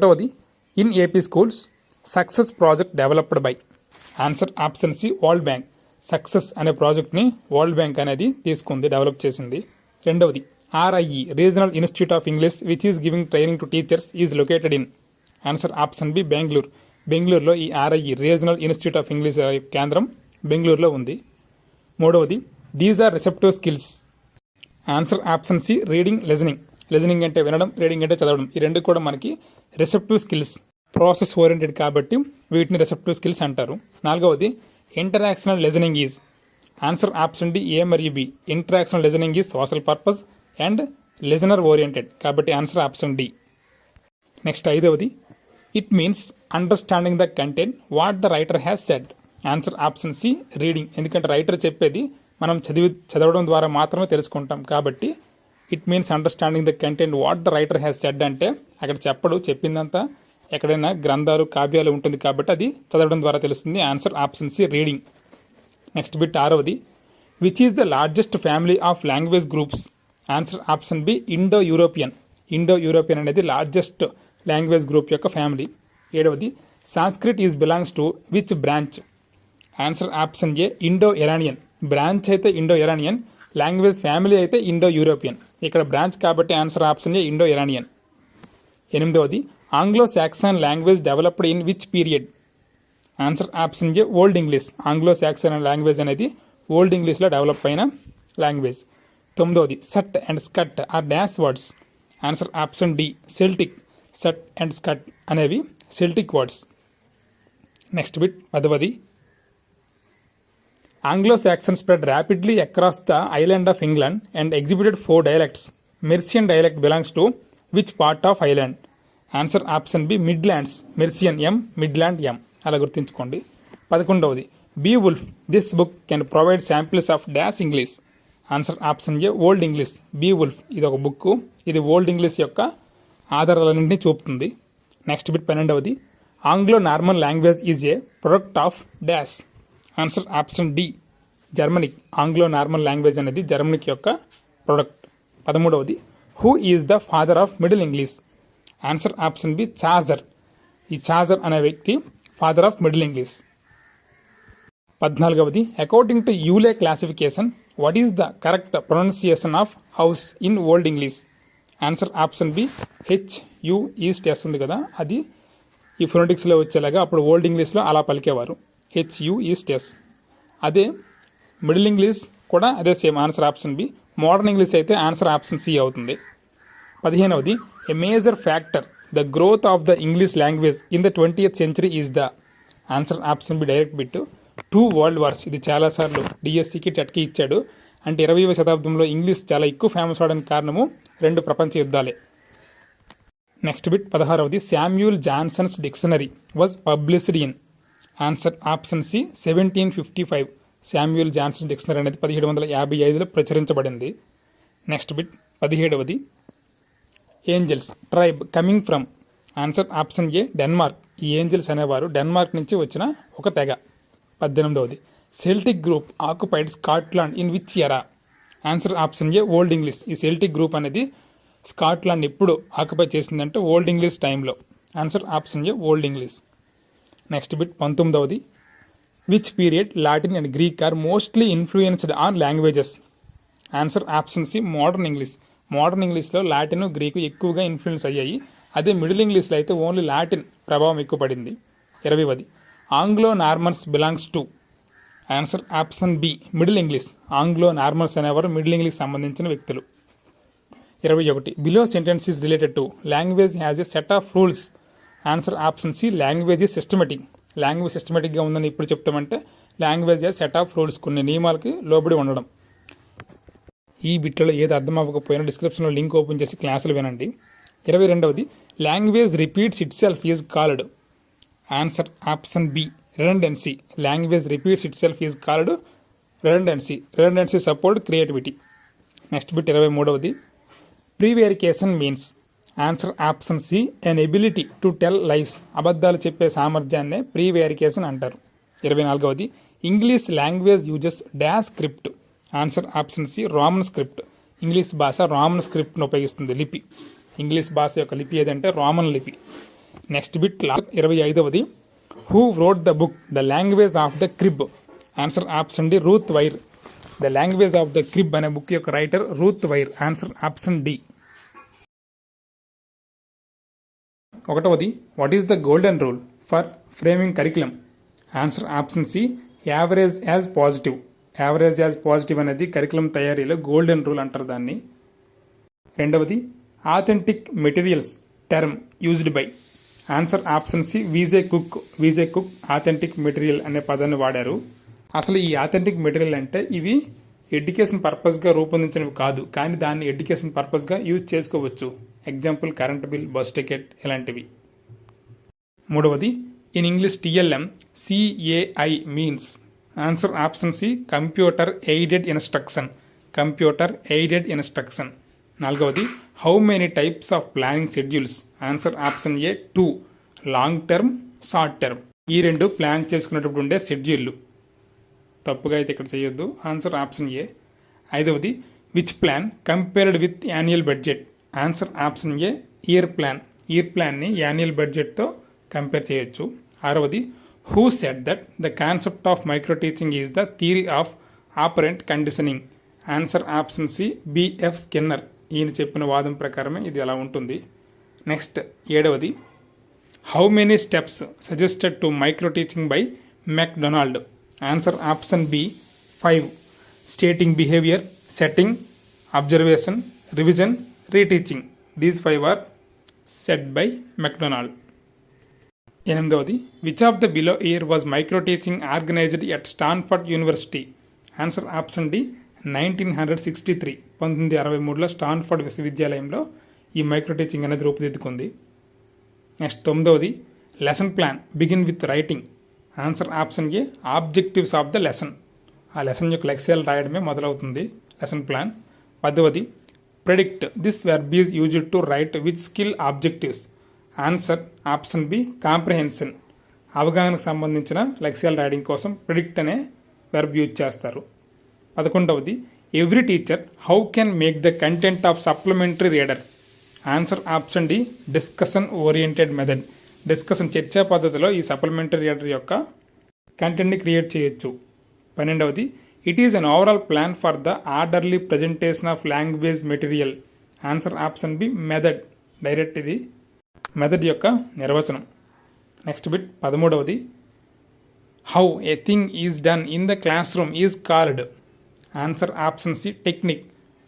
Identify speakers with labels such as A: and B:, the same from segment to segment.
A: రెండవది in AP schools success project developed by answer option C world bank. Success అనే ప్రాజెక్ట్ని world bank అనేది తీసుకుంది డెవలప్ చేసింది. రెండవది RIE regional institute of English which is giving training to teachers is located in answer option B Bengaluru. బెంగళూరులో ఈ RIE regional institute of English కేంద్రం బెంగళూరులో ఉంది. మూడవది these are receptive skills. Answer option C reading listening. Listening అంటే వినడం reading అంటే చదవడం. ఈ రెండు కూడా మనకి రిసెప్టివ్ స్కిల్స్ ప్రాసెస్ ఓరియంటెడ్ కాబట్టి వీటిని రిసెప్టివ్ స్కిల్స్ అంటారు. నాలుగవది interactional listening is answer option D A మరియు B interactional listening is social purpose and listener oriented కాబట్టి ఆన్సర్ ఆప్షన్ డి నెక్స్ట్ ఐదవది it means understanding the content what the writer has said answer option C reading ఎందుకంటే writer చెప్పేది మనం చదివి చదవడం ద్వారా మాత్రమే తెలుసుకుంటాం కాబట్టి it means understanding the content what the writer has said అంటే అక్కడ చెప్పడు చెప్పిందంతా ఎక్కడైనా గ్రంథాలు కావ్యాలు ఉంటుంది కాబట్టి అది చదవడం ద్వారా తెలుస్తుంది. Answer option C reading next bit ఆరవది. Which is the largest family of language groups answer option B Indo European Indo European అనేది లార్జెస్ట్ లాంగ్వేజ్ గ్రూప్ యొక్క ఫ్యామిలీ ఏడవది. Sanskrit is belongs to which branch answer option A Indo Iranian branch అయితే Indo Iranian language family అయితే Indo European ఇక్కడ branch కాబట్టి answer option A Indo Iranian. ఎనిమిదవది Anglo Saxon language developed in which period? Answer option A old English. Anglo Saxon language అనేది old ఇంగ్లీష్లో develop అయిన language. తొమ్మిదవది sut and scut are dash words? Answer option D Celtic sut and scut అనేవి Celtic words. Next bit పదవది Anglo Saxon spread rapidly across the island of England and exhibited four dialects Mercian dialect belongs to which part of island answer option B Midlands Mercian M Midland M అలా గుర్తుంచుకోండి. పదకొండవది Beowulf this book can provide samples of dash English answer option A old English Beowulf ఇది ఒక book ఇది old English యొక్క ఆధారాలన్నింటినీ చూపుతుంది. Next bit పన్నెండవది Anglo normal language is a product of dash answer option D Germanic Anglo normal language అనేది Germanic యొక్క product పదమూడవది who is the father of middle English answer option B Chaucer ఈ Chaucer అనే వ్యక్తి father of middle English పద్నాలుగవది according to Yule classification what is the correct pronunciation of house in old English answer option B H U east S ఉంది కదా అది ఈ ఫొనెటిక్స్లో వచ్చేలాగా అప్పుడు old ఇంగ్లీష్లో అలా పలికేవారు. హెచ్ ఈస్ట్ ఎస్ అదే మిడిల్ ఇంగ్లీష్ కూడా అదే same answer option B modern English అయితే ఆన్సర్ ఆప్షన్ సి అవుతుంది. పదిహేనవది a major factor the growth of the English language in the twentieth century is the answer option B direct bit two world wars ఇది చాలాసార్లు డిఎస్సికి టెట్కి ఇచ్చాడు. అంటే ఇరవైవ శతాబ్దంలో English చాలా ఎక్కువ ఫేమస్ అవడానికి కారణము రెండు ప్రపంచ యుద్ధాలే. Next bit పదహారవది Samuel Johnson's dictionary was published in answer option C seventeen fifty five Samuel Johnson dictionary అనేది పదిహేడు వందల యాభై ఐదులో ప్రచురించబడింది. Next bit పదిహేడవది. Angels tribe coming from. Answer option A Denmark. ఈ ఏంజల్స్ అనేవారు డెన్మార్క్ నుంచి వచ్చిన ఒక తెగ. పద్దెనిమిదవది. Celtic group occupied Scotland in which era? Answer option A old English. ఈ సెల్టిక్ గ్రూప్ అనేది స్కాట్లాండ్ ఎప్పుడు ఆక్యుపై చేసిందంటే ఓల్డ్ ఇంగ్లీష్ టైంలో. Answer option A old English. Next bit పంతొమ్మిదవది. Which period Latin and Greek are mostly influenced on languages answer option C modern English modern ఇంగ్లీష్లో Latin Greek ఎక్కువగా influence అయ్యాయి. అదే middle ఇంగ్లీష్లో అయితే only Latin ప్రభావం ఎక్కువ పడింది ఇరవైవది. Anglo normals belongs to answer option B middle English Anglo normals అనేవారు మిడిల్ ఇంగ్లీష్ సంబంధించిన వ్యక్తులు. ఇరవై ఒకటి below sentence is related to language has a set of rules answer option C language systematic language సిస్టమేటిక్గా ఉందని ఇప్పుడు చెప్తామంటే లాంగ్వేజ్ సెట్ ఆఫ్ రూల్స్ కొన్ని నియమాలకి లోబడి ఉండడం. ఈ బిట్లో ఏది అర్థం అవ్వకపోయినా డిస్క్రిప్షన్లో లింక్ ఓపెన్ చేసి క్లాసులు వినండి. ఇరవై రెండవది language repeats itself is called answer option B redundancy language repeats itself is called redundancy redundancy support creativity next bit ఇరవై మూడవది prevarication means answer option C an ability to tell lies అబద్ధాలు చెప్పే సామర్థ్యాన్నే ప్రీవేరికేషన్ అంటారు. ఇరవై నాలుగవది English language uses dash script answer option C Roman script English భాష Roman స్క్రిప్ట్ను ఉపయోగిస్తుంది లిపి. ఇంగ్లీష్ భాష యొక్క లిపి ఏదంటే రామన్ లిపి. నెక్స్ట్ బిట్ లా. ఇరవై ఐదవది who wrote the book the language of the crib answer option D Ruth Weir the language of the crib అనే బుక్ యొక్క writer Ruth Weir. Answer option D. ఒకటవది what is the golden rule for framing curriculum answer option C average as positive average as positive అనేది curriculum తయారీలో golden rule అంటారు దాన్ని. రెండవది authentic materials term used by answer option C VJ Cook VJ Cook authentic material అనే పదాన్ని వాడారు. అసలు ఈ ఆథెంటిక్ మెటీరియల్ అంటే ఇవి ఎడ్యుకేషన్ పర్పస్గా రూపొందించినవి కాదు కానీ దాన్ని ఎడ్యుకేషన్ పర్పస్గా యూజ్ చేసుకోవచ్చు. Example current bill bus ticket ఇలాంటివి మూడవది in English TLM CAI means answer option C computer aided instruction computer aided instruction నాలుగవది how many types of planning schedules answer option A two long term short term ఈ రెండు plan చేసుకునేటప్పుడు ఉండే షెడ్యూళ్ళు తప్పుగా అయితే ఇక్కడ చేయొద్దు. ఆన్సర్ ఆప్షన్ ఏ ఐదవది which plan compared with annual budget answer option A year plan. Year ప్లాన్ని యాన్యువల్ బడ్జెట్తో కంపేర్ చేయొచ్చు. ఆరవది who set that the concept of micro teaching is the theory of operant conditioning. Answer option C BF Skinner. ఈయన చెప్పిన వాదం ప్రకారమే ఇది అలా ఉంటుంది. నెక్స్ట్ ఏడవది how many steps suggested to micro teaching by McDonald? Answer option B five. Stating behaviour setting observation revision reteaching. These five R set by McDonald ఎనిమిదవది which of the below year was micro teaching organised at Stanford university answer option D nineteen hundred sixty three పంతొమ్మిది అరవై మూడులో Stanford విశ్వవిద్యాలయంలో ఈ micro teaching అనేది రూపుదిద్దుకుంది. Next తొమ్మిదవది lesson plan begin with writing answer option A objectives of the lesson ఆ lesson యొక్క లక్ష్యాలు రాయడమే మొదలవుతుంది. Lesson plan పదవది predict this verb is used to write with skill objectives answer option B comprehension అవగాహనకు సంబంధించిన లెక్సియల్ riding కోసం predict అనే verb use చేస్తారు. పదకొండవది every teacher how can make the content of supplementary reader answer option D discussion oriented method discussion చర్చా పద్ధతిలో ఈ supplementary reader యొక్క కంటెంట్ని క్రియేట్ చేయొచ్చు. పన్నెండవది it is an overall plan for the orderly presentation of language material answer option B method direct ఇది method యొక్క నిర్వచనం. Next bit పదమూడవది. How a thing is done in the classroom is called answer option C technique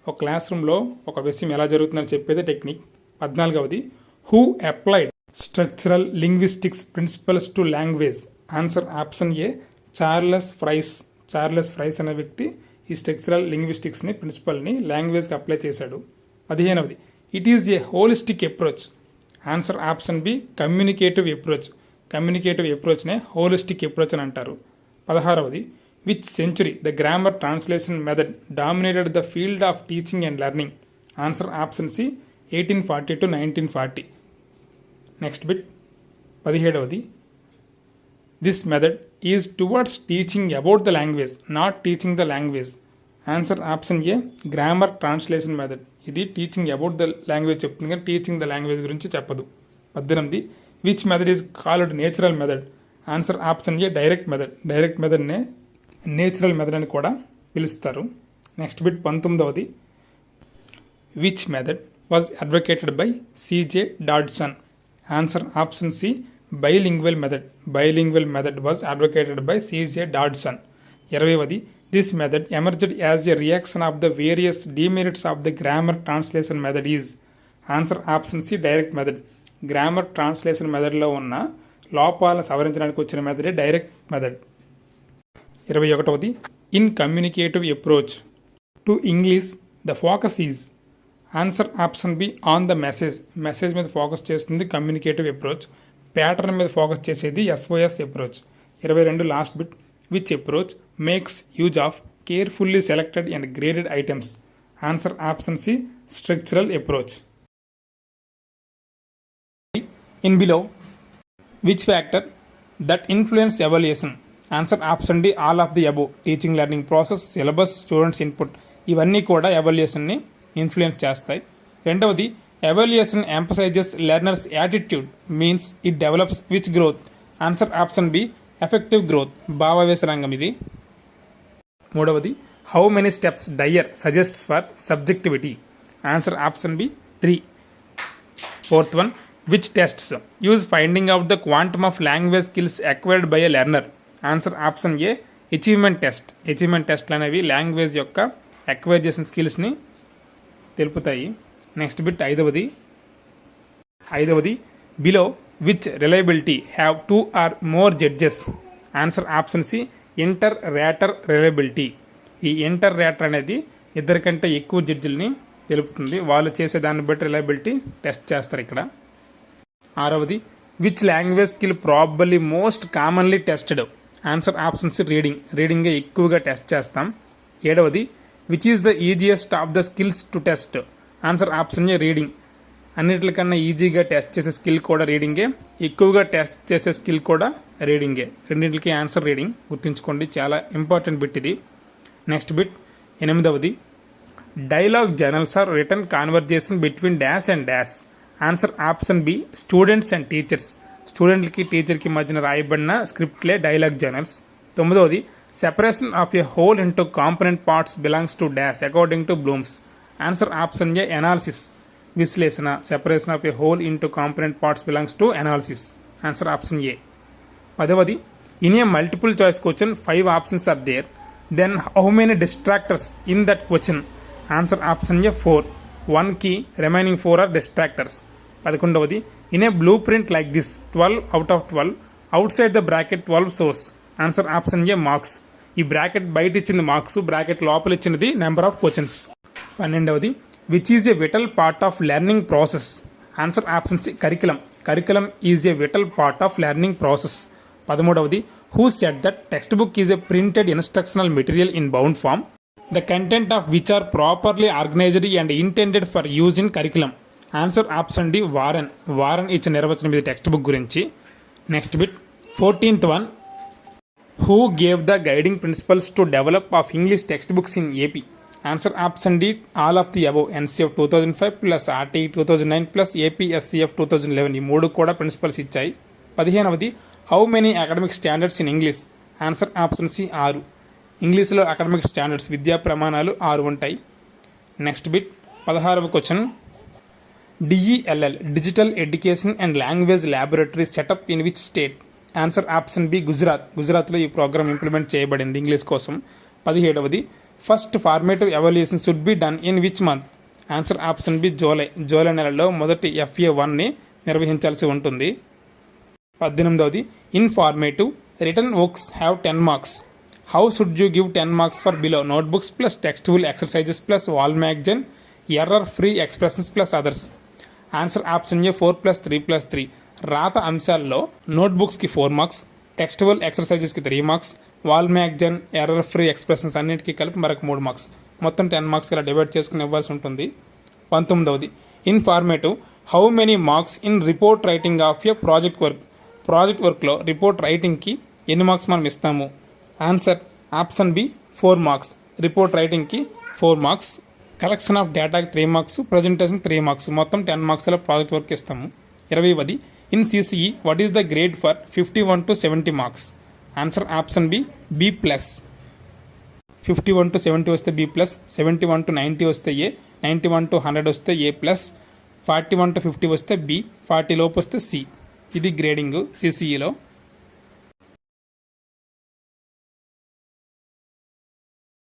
A: ఒక class రూమ్లో ఒక విషయం ఎలా జరుగుతుందని చెప్పేది technique పద్నాలుగవది who applied structural linguistics principles to language answer option A Charles Fries Charles Fries అనే వ్యక్తి ఈ స్ట్రక్చరల్ లింగ్విస్టిక్స్ని ప్రిన్సిపల్ని లాంగ్వేజ్కి అప్లై చేశాడు. పదిహేనవది it is a holistic approach answer option B communicative approach communicative అప్రోచ్నే holistic approach అని అంటారు. పదహారవది which century the grammar translation method dominated the field of teaching and learning answer option C eighteen forty to nineteen forty next bit పదిహేడవది this method is towards teaching about the language not teaching the language answer option A grammar translation method ఇది teaching about the language చెప్తుంది కానీ teaching the language గురించి చెప్పదు. పద్దెనిమిది which method is called natural method answer option A direct method direct మెథడ్నే natural method అని కూడా పిలుస్తారు. Next bit పంతొమ్మిదవది. Which method was advocated by CJ Dodson answer option C bilingual method bilingual method was advocated by CJ Dodson ఇరవైవది this method emerged as a reaction of the various demerits of the grammar translation method is answer option C direct method grammar translation మెథడ్లో ఉన్న లోపాలను సవరించడానికి వచ్చిన మెథడే direct method ఇరవై ఒకటవది in communicative approach to English the focus is answer option B on the message message మీద focus చేస్తుంది communicative approach pattern మీద ఫోకస్ చేసేది ఎస్ఓఎస్ అప్రోచ్ ఇరవై రెండు last bit which approach makes use of carefully selected and graded items answer option C structural approach in below which factor that influence evaluation answer option D all of the above teaching learning process syllabus students input ఇవన్నీ కూడా ఎవాల్యుయేషన్ని influence చేస్తాయి. రెండవది evaluation emphasises learners attitude means it develops which growth answer option B affective growth భావావేశ రంగం ఇది. మూడవది how many steps Dyer suggests for subjectivity answer option B three fourth one which tests use finding out the quantum of language skills acquired by a learner answer option A achievement test achievement టెస్ట్లు అనేవి language యొక్క acquire చేసిన స్కిల్స్ని తెలుపుతాయి. Next bit ఐదవది. ఐదవది below which reliability have two or more judges answer option C inter rater reliability ఈ inter rater అనేది ఇద్దరికంటే ఎక్కువ జడ్జిల్ని తెలుపుతుంది. వాళ్ళు చేసే దాన్ని బట్టి రిలయబిలిటీ టెస్ట్ చేస్తారు ఇక్కడ. ఆరవది which language skill probably most commonly tested answer options reading రీడింగే ఎక్కువగా టెస్ట్ చేస్తాం. ఏడవది which is the easiest of the skills to test answer option reading. అన్నిటికన్నా ఈజీగా టెస్ట్ చేసే స్కిల్ కూడా రీడింగే. ఎక్కువగా టెస్ట్ చేసే స్కిల్ కూడా రీడింగే. రెండింటికి ఆన్సర్ రీడింగ్. గుర్తుంచుకోండి చాలా ఇంపార్టెంట్ బిట్ ఇది. నెక్స్ట్ బిట్ ఎనిమిదవది. Dialogue journals are written conversation between dash and dash. Answer option B students and teachers. స్టూడెంట్లకి టీచర్కి మధ్యన రాయబడిన స్క్రిప్ట్లే dialogue journals. తొమ్మిదవది separation of a whole into component parts belongs to dash according to Bloom's. Answer option A analysis విశ్లేషణ separation of a whole into component parts belongs to analysis answer option A పదవది in a multiple choice question five options are there then how many distractors in that question answer option A four one key remaining four are distractors పదకొండవది in a blueprint like this twelve out of twelve outside the bracket twelve source answer option A marks ఈ bracket బయట ఇచ్చింది marks bracket లోపల ఇచ్చినది number of questions పన్నెండవది which is a vital part of learning process answer options curriculum curriculum is a vital part of learning process పదమూడవది who said that textbook is a printed instructional material in bound form the content of which are properly organised and intended for use in curriculum answer option D Warren Warren ఇచ్చిన నిర్వచనం ఇది textbook గురించి. Next bit fourteenth one who gave the guiding principles to develop of English textbooks in AP answer option D all of the above NCF two thousand five plus RT two thousand nine plus APSCF two thousand eleven ఈ మూడు కూడా principles ఇచ్చాయి. పదిహేనవది how many academic standards in English answer option C ఆరు. ఇంగ్లీష్లో academic standards విద్యా ప్రమాణాలు ఆరు ఉంటాయి. నెక్స్ట్ బిట్ పదహారవ question DELL digital education and language laboratory setup in which state answer option B Gujarat గుజరాత్లో ఈ ప్రోగ్రామ్ ఇంప్లిమెంట్ చేయబడింది ఇంగ్లీష్ కోసం. పదిహేడవది first formative evaluation should be done in which month answer option B July. July నెలలో మొదటి FA వన్ని నిర్వహించాల్సి ఉంటుంది. పద్దెనిమిదవది informative written works have ten marks how should you give ten marks for below notebooks plus textbook exercises plus wall magazine error free expressions plus others answer option A four plus three plus three రాత అంశాల్లో నోట్బుక్స్కి four marks textbook ఎక్సర్సైజెస్కి three marks wall magazine error free expressions అన్నిటికీ కలిపి మరొక మూడు marks. మొత్తం ten marks ఇలా divide చేసుకుని ఇవ్వాల్సి ఉంటుంది. పంతొమ్మిదవది. Informative how many marks in report writing of a project work. Project వర్క్లో రిపోర్ట్ రైటింగ్కి ఎన్ని మార్క్స్ మనం ఇస్తాము? Answer option B four marks. Report రైటింగ్కి four marks. Collection of డేటాకి three marks. Presentation three marks. మొత్తం టెన్ మార్క్స్లో ప్రాజెక్ట్ వర్క్ ఇస్తాము. ఇరవై వది in CCE what is the grade for fifty one to seventy marks? Answer option B B plus fifty one to seventy వస్తే B plus seventy one to ninety వస్తే A ninety one to hundred వస్తే A plus forty one to fifty వస్తే B forty లోపు వస్తే C ఇది grading సిసిఈలో